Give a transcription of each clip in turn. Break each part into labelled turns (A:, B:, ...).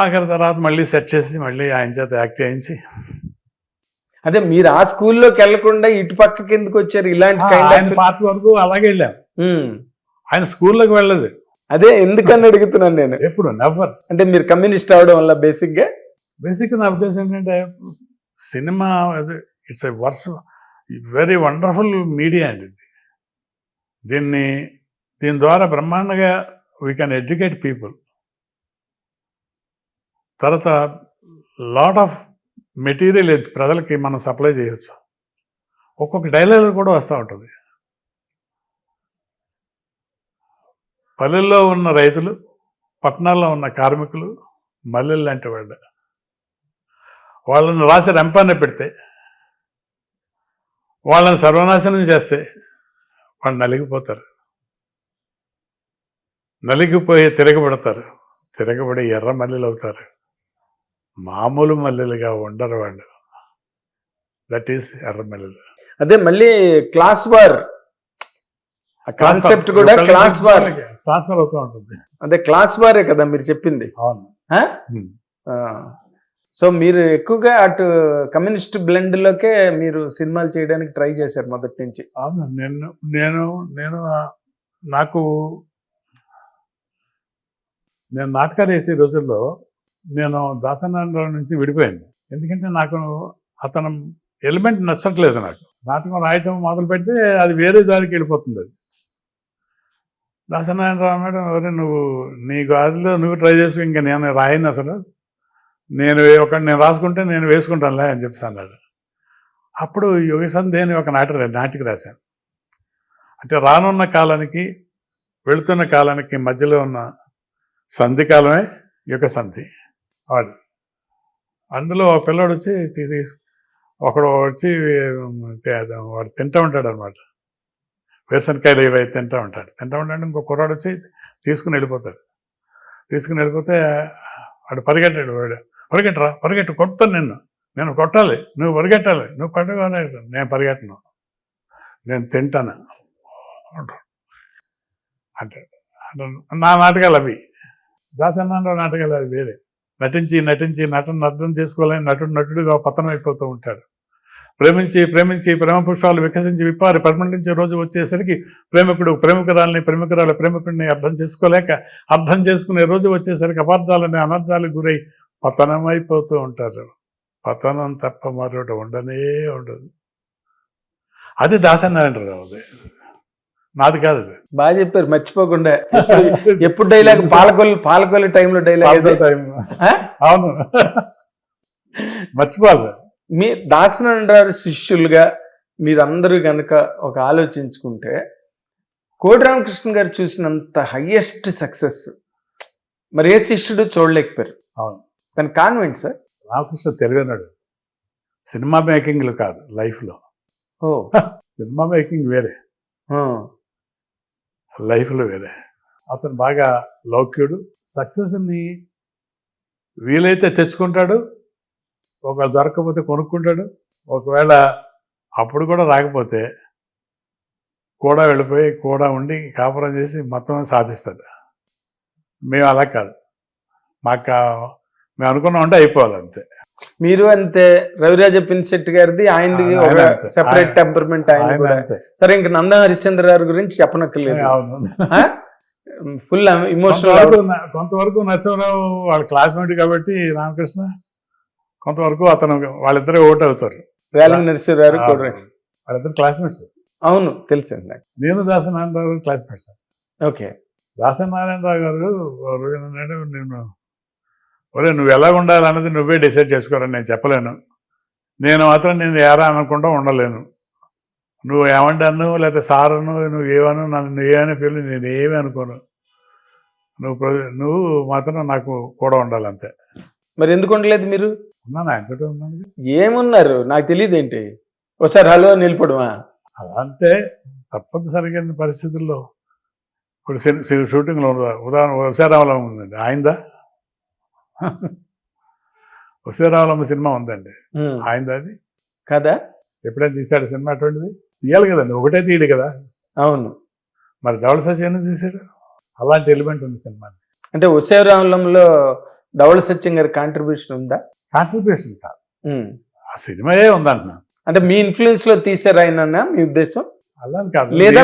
A: ఆఖరి తర్వాత మళ్ళీ సెట్ చేసి మళ్ళీ ఆయన చేత యాక్ట్ చేయించి.
B: అదే మీరు ఆ స్కూల్లోకి వెళ్ళకుండా ఇటు పక్కకి ఎందుకు వచ్చారు ఇలాంటి
A: ఆయన పార్ట్ వరకు అలాగే వెళ్ళాం. ఆయన స్కూల్లోకి వెళ్ళదు.
B: అదే ఎందుకని అడుగుతున్నాను నేను?
A: ఎప్పుడు? నెవర్
B: అంటే మీరు కమ్యూనిస్ట్ అవడం వల్ల బేసిక్గా?
A: బేసిక్ నా ఉద్దేశం ఏంటంటే cinema it's a verse very wonderful media అండి ఇది. దీన్ని దీని ద్వారా బ్రహ్మాండంగా వీ కెన్ ఎడ్యుకేట్ పీపుల్ తర్వాత లాట్ ఆఫ్ మెటీరియల్ ప్రజలకి మనం సప్లై చేయొచ్చు. ఒక్కొక్క డైలాగ్ కూడా వస్తూ ఉంటుంది. పల్లెల్లో ఉన్న రైతులు పట్టణాల్లో ఉన్న కార్మికులు మల్లెలు లాంటి వాళ్ళు వాళ్ళని రాసి రెంపాన్ని పెడితే వాళ్ళని సర్వనాశనం చేస్తే వాళ్ళు నలిగిపోతారు. నలిగిపోయి తిరగబడతారు. తిరగబడి ఎర్ర మల్లెలు అవుతారు. మామూలు మల్లెలుగా ఉండరు వాళ్ళు. దట్ ఈస్ ఎర్ర మల్లెలు.
B: అదే మళ్ళీ క్లాస్ వార్. కాన్సెప్ట్ కూడా క్లాస్ వార్.
A: ట్రాన్స్ఫర్ అవుతూ ఉంటుంది.
B: అదే క్లాస్ వారే కదా మీరు చెప్పింది.
A: అవును.
B: సో మీరు ఎక్కువగా అటు కమ్యూనిస్ట్ బ్లెండ్ లోకే మీరు సినిమాలు చేయడానికి ట్రై చేశారు మొదటి నుంచి.
A: అవును. నేను నేను నేను నాకు నేను నాటకాలు వేసే రోజుల్లో నేను దాసనారాయణ నుంచి విడిపోయాను. ఎందుకంటే నాకు అతను ఎలిమెంట్ నచ్చట్లేదు నాకు. నాటకం రాయటం మొదలు పెడితే అది వేరే దారికి వెళ్ళిపోతుంది అది. దాసనారాయణరావు అన్నాడు ఎవరే నువ్వు నీ గాదిలో నువ్వు ట్రై చేసి ఇంకా నేను రాయను అసలు. నేను ఒక నేను రాసుకుంటే నేను వేసుకుంటానులే అని చెప్పేసి అన్నాడు. అప్పుడు యోగి సంధ్య ఒక నాటక నాటికి రాశాను అంటే రానున్న కాలానికి వెళుతున్న కాలానికి మధ్యలో ఉన్న సంధి కాలమే యుగ సంధి. వాడు అందులో ఒక పిల్లోడు వచ్చి తీసి ఒకడు వచ్చి వాడు తింటూ ఉంటాడు అనమాట వేరుశనకాయలు ఇవి తింటూ ఉంటాడు. తింటూ ఉంటాడు ఇంకో కుర్రాడు వచ్చి తీసుకుని వెళ్ళిపోతాడు. తీసుకుని వెళ్ళిపోతే వాడు పరిగెట్టాడు. వాడు పరిగెట్టరా? పరిగెట్టు కొడతాను నిన్ను. నేను కొట్టాలి. నువ్వు పరిగెట్టాలి. నువ్వు పట్టుకోవాలి నేను పరిగెట్టను. నేను తింటాను. అంటాడు. అంటాడు. నా నాటకాలు అవి. దాసన్నాలో నాటకాలు అది వేరే. నటించి నటించి నటన అర్థం చేసుకోవాలని నటుడు నటుడుగా పతనం అయిపోతూ ఉంటాడు. ప్రేమించి ప్రేమించి ప్రేమ పుష్పాలు వికసించి విప్పారి పరిమళించే రోజు వచ్చేసరికి ప్రేమికుడు ప్రేమికురాలని ప్రేమికురాలు ప్రేమికుడిని అర్థం చేసుకోలేక అర్థం చేసుకునే రోజు వచ్చేసరికి అపార్థాలని అనర్థాలకు గురై పతనం అయిపోతూ ఉంటారు. పతనం తప్ప మరొకటి ఉండనే ఉండదు. అది దాసనారాయణరావు నాది కాదు అది.
B: బాగా చెప్పారు మర్చిపోకుండా. ఎప్పుడు- డైలాగ్ పాలకొల్లు పాలకొల్లు టైంలో డైలాగ్.
A: అవును. మర్చిపోదు
B: మీ దాసనారాయణ శిష్యులుగా మీరందరూ గనక ఒక ఆలోచించుకుంటే కోడి రామకృష్ణ గారు చూసినంత హయ్యెస్ట్ సక్సెస్ మరి ఏ శిష్యుడు చూడలేకపోయారు?
A: అవును.
B: తన కాన్వెంట్ సార్?
A: రామకృష్ణ తెలివైనడు. సినిమా మేకింగ్లు కాదు లైఫ్లో
B: ఓ.
A: సినిమా మేకింగ్ వేరే. లైఫ్లో వేరే. అతను బాగా లౌక్యుడు. సక్సెస్ని వీలైతే తెచ్చుకుంటాడు. ఒక దొరకకపోతే కొనుక్కుంటాడు. ఒకవేళ అప్పుడు కూడా రాకపోతే కూడా వెళ్ళిపోయి కూడా ఉండి కాపురం చేసి మొత్తం సాధిస్తాడు. మేము అలా కాదు. మాకు మేము అనుకున్నామంటే అయిపోవాలి అంతే.
B: మీరు అంతే. రవిరాజ పిన్సెట్ గారిది ఆయనది
A: ఆయన.
B: సెపరేట్ టెంపర్మెంట్ ఆయన సరే ఇంక నందా హరిశ్చంద్ర గారి గురించి చెప్పనక్కర్లేదు. ఫుల్ ఇమోషనల్
A: కొంతవరకు నరసింహరావు వాళ్ళ క్లాస్మేట్ కాబట్టి రామకృష్ణ కొంతవరకు అతను వాళ్ళిద్దరే ఓట్ అవుతారు.
B: వేలంగి నరసింహ గారు కూడా.
A: వాళ్ళిద్దరు క్లాస్మేట్స్
B: అవును తెలుసండి నాకు.
A: నేను దాసనారాయణరావు గారు క్లాస్మేట్స్
B: ఓకే.
A: దాసనారాయణరావు గారు నేను ఒరే నువ్వు ఎలా ఉండాలన్నది నువ్వే డిసైడ్ చేసుకోరని నేను చెప్పలేను. నేను మాత్రం నేను ఏరా అనకుండా ఉండలేను. నువ్వు ఏమంటాను లేకపోతే సారను నువ్వు ఏమను నన్ను ఏమని పేరు నేను ఏమీ అనుకోను. నువ్వు నువ్వు మాత్రం నాకు కూడా ఉండాలి అంతే.
B: మరి ఎందుకు ఉండలేదు మీరు?
A: ఉన్నాను? ఆయనతో ఉన్నాను
B: ఏమున్నారు? నాకు తెలియదు ఏంటి? ఒకసారి హలో నిలపడమా
A: అలా అంటే తప్పనిసరిగా పరిస్థితుల్లో. ఇప్పుడు షూటింగ్లో ఉందా? ఉదాహరణ ఉషారామలం ఉందండి? ఆయనదా ఉషారామలం సినిమా ఉందండి. ఆయనదా అది.
B: కదా?
A: ఎప్పుడైనా తీశాడు సినిమా అటువంటిది? తీయాలి కదండి ఒకటే తీయడు కదా.
B: అవును.
A: మరి ధవళ ఎందుకు తీశాడు? అలాంటి ఎలిమెంట్ ఉంది సినిమా
B: అంటే ఉసేరాములంలో ధవళ సత్యం గారి కాంట్రిబ్యూషన్ ఉందా?
A: కాంట్రిబ్యూషన్ కాదు. ఆ సినిమాయే ఉందంటున్నాను
B: అంటే మీ ఇన్ఫ్లుయెన్స్లో తీసారు ఆయన మీ ఉద్దేశం?
A: అలా కాదు.
B: లేదా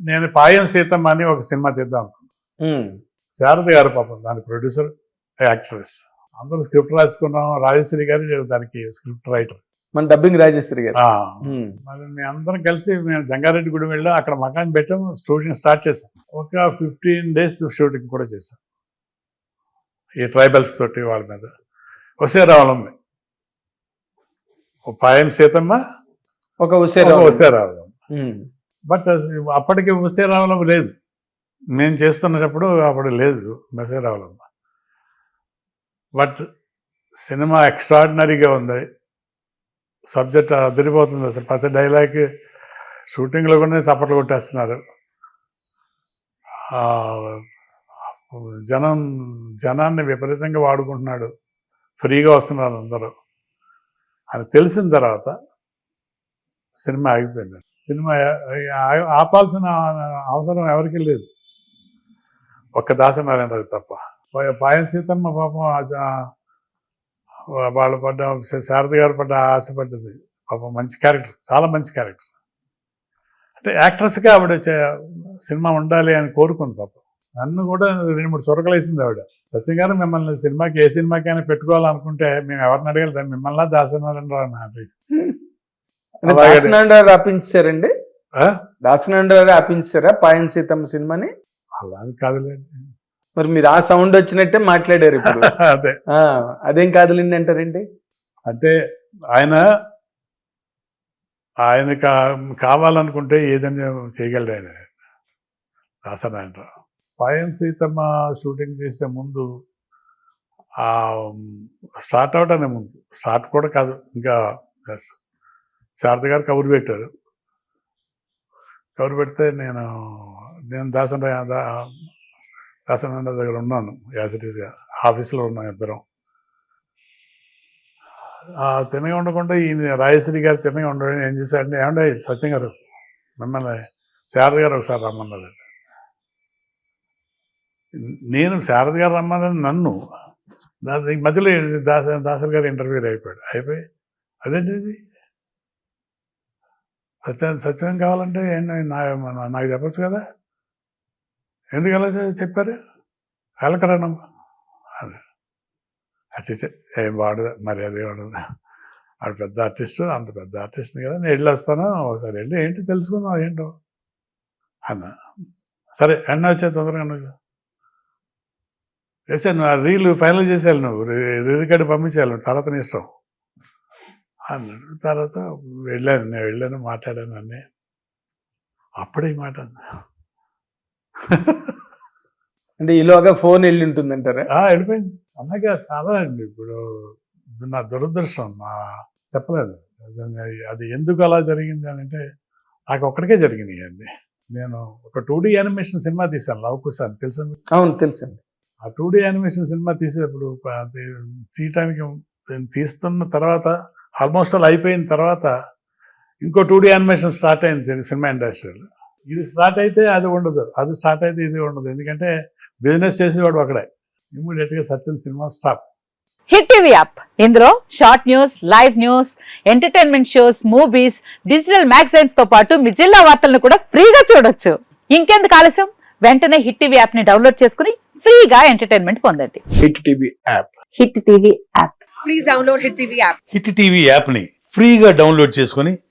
A: నేను పాయం సీతమ్మ అని ఒక సినిమా తీద్దాం. శారద గారు పాపం దాని ప్రొడ్యూసర్ యాక్ట్రెస్. అందరూ స్క్రిప్ట్ రాసుకున్నాం. రాజశ్రీ గారు దానికి స్క్రిప్ట్ రైటర్.
B: మన డబ్బింగ్ రాజేశ్వరి గారు.
A: మరి మేము అందరం కలిసి మేము జంగారెడ్డి గుడి వెళ్ళాం అక్కడ మకాన్ పెట్టాం షూటింగ్ స్టార్ట్ చేసాం ఒక ఫిఫ్టీన్ డేస్ షూటింగ్ కూడా చేసాం ఈ ట్రైబల్స్ తోటి వాళ్ళ మీద. వసే రావలం ఓ పాయం సీతమ్మ
B: ఒక
A: వసే రావలం
B: ఉమ్.
A: బట్ అప్పటికి వసే రావలం లేదు. మేము చేస్తున్నప్పుడు అప్పుడు లేదు వసే రావలం బట్ సినిమా ఎక్స్ట్రాడినరీగా ఉంది. సబ్జెక్ట్ అదిరిపోతుంది అసలు. ప్రతి డైలాగ్ షూటింగ్లో కూడా చప్పట్లు కొట్టేస్తున్నారు. జనం జనాన్ని విపరీతంగా వాడుకుంటున్నాడు. ఫ్రీగా వస్తున్నారు అందరూ అని తెలిసిన తర్వాత సినిమా ఆగిపోయింది. సినిమా ఆ- ఆపాల్సిన అవసరం ఎవరికీ లేదు. ఒక్క దాసనారాయణ తప్ప. పా- పాయం సీతమ్మ పాపం ఆ- ఆ వాళ్ళు పడ్డ శారద గారు పడ్డ ఆశపడ్డది పాపం మంచి క్యారెక్టర్ చాలా మంచి క్యారెక్టర్. అంటే యాక్ట్రెస్గా ఆవిడ సినిమా ఉండాలి అని కోరుకుంది పాపం. నన్ను కూడా రెండు మూడు చొరకలు వేసింది ఆవిడ. సత్యం గారు మిమ్మల్ని సినిమాకి ఏ సినిమాకైనా పెట్టుకోవాలనుకుంటే మేము ఎవరిని అడగాలి దాన్ని మిమ్మల్ని దాసనారాయణ అలాగే.
B: దాసనారాయణ ఆపించారా పాయన్ సీతమ్మ సినిమాని?
A: అలా కాదులేండి.
B: మరి మీరు ఆ సౌండ్ వచ్చినట్టే మాట్లాడారు ఇప్పుడు.
A: అదే.
B: అదేం కాదులేండి అంటారండి
A: అంటే ఆయన ఆయన కా కావాలనుకుంటే ఏదైనా చేయగలడు ఆయన. దాసనారాయణ పాయం సీతమ్మ షూటింగ్ చేసే ముందు ఆ స్టార్ట్ అవడానే ముందు స్టార్ట్ కూడా కాదు ఇంకా శారద గారు కబురు పెట్టారు. కబురు పెడితే నేను నేను దాసన దాసనారాయణ దగ్గర ఉన్నాను యాసిటీస్గా ఆఫీస్లో ఉన్నాం ఇద్దరం. తినగా ఉండకుండా ఈయన రాయశ్రీ గారు తినగా ఉండడం ఏం చేశాడంటే ఏమంటే సత్యం గారు మిమ్మల్ని శారద గారు ఒకసారి రమ్మన్నారు. నేను శారద గారు రమ్మాలని నన్ను మధ్యలో దాస దాసరి గారు ఇంటర్వ్యూ అయిపోయాడు. అయిపోయి అదేంటి ఇది? సత్యం సత్యం కావాలంటే నా నాకు చెప్పచ్చు కదా? ఎందుకు ఎలా చెప్పారు? వెళ్ళకరానమ్మ అని అది ఏం వాడదు. మరి అదే వాడదు. ఆడు పెద్ద ఆర్టిస్టు అంత పెద్ద ఆర్టిస్ట్ని కదా నేను వెళ్ళి వస్తాను ఒకసారి వెళ్ళి ఏంటి తెలుసుకుందాం ఏంటో. అన్న. సరే ఎన్న వచ్చే తొందరగా నువ్వు వేసాను నువ్వు ఆ రీల్ ఫైనల్ చేసేయాలి నువ్వు. రికార్డు పంపించేయాలి నువ్వు. తర్వాత నీ ఇష్టం. అన్నాడు తర్వాత వెళ్ళాను. నేను వెళ్ళాను మాట్లాడాను అన్నీ. అప్పుడే మాట అన్నా.
B: అంటే ఈలోగా ఫోన్ వెళ్ళి ఉంటుంది అంటారా
A: ఆ, వెళ్ళిపోయింది. అలాగే చాలా అండి. ఇప్పుడు నా దురదృష్టం నా చెప్పలేదు. అది- ఎందుకు అలా జరిగింది అని అంటే నాకు ఒక్కడికే జరిగినాయి అండి నేను ఒక టూ డీ యానిమేషన్ సినిమా తీశాను లవ్ కుసాన్ తెలుసా?
B: అవును తెలుసండి
A: ఆ టూ డీ యానిమేషన్ సినిమా తీసేటప్పుడు తీయటానికి నేను తీస్తున్న తర్వాత ఆల్మోస్ట్ అలా అయిపోయిన తర్వాత ఇంకో టూ డీ యానిమేషన్ స్టార్ట్ అయింది సినిమా ఇండస్ట్రీలో. ఇది స్టార్ట్ అయితే అది ఉండదు. అది స్టార్ట్ అయితే ఇది ఉండదు. ఎందుకంటే బిజినెస్ చేసేవాడు ఒకడే ఇమీడియట్గా Sachin cinema stop
C: hit TV app. ఇందులో short news live news entertainment shows movies digital మ్యాగజైన్స్తో పాటు మీ జిల్లా వార్తలను కూడా ఫ్రీగా చూడొచ్చు. ఇంకెందుకు ఆలస్యం? వెంటనే హిట్ టీవీ యాప్ని డౌన్లోడ్ చేసుకుని ఫ్రీగా ఎంటర్టైన్మెంట్ పొందండి.
D: Hit TV app.
C: Hit TV app.
E: Please download Hit TV app.
F: Hit TV యాప్ని ఫ్రీగా డౌన్లోడ్ చేసుకొని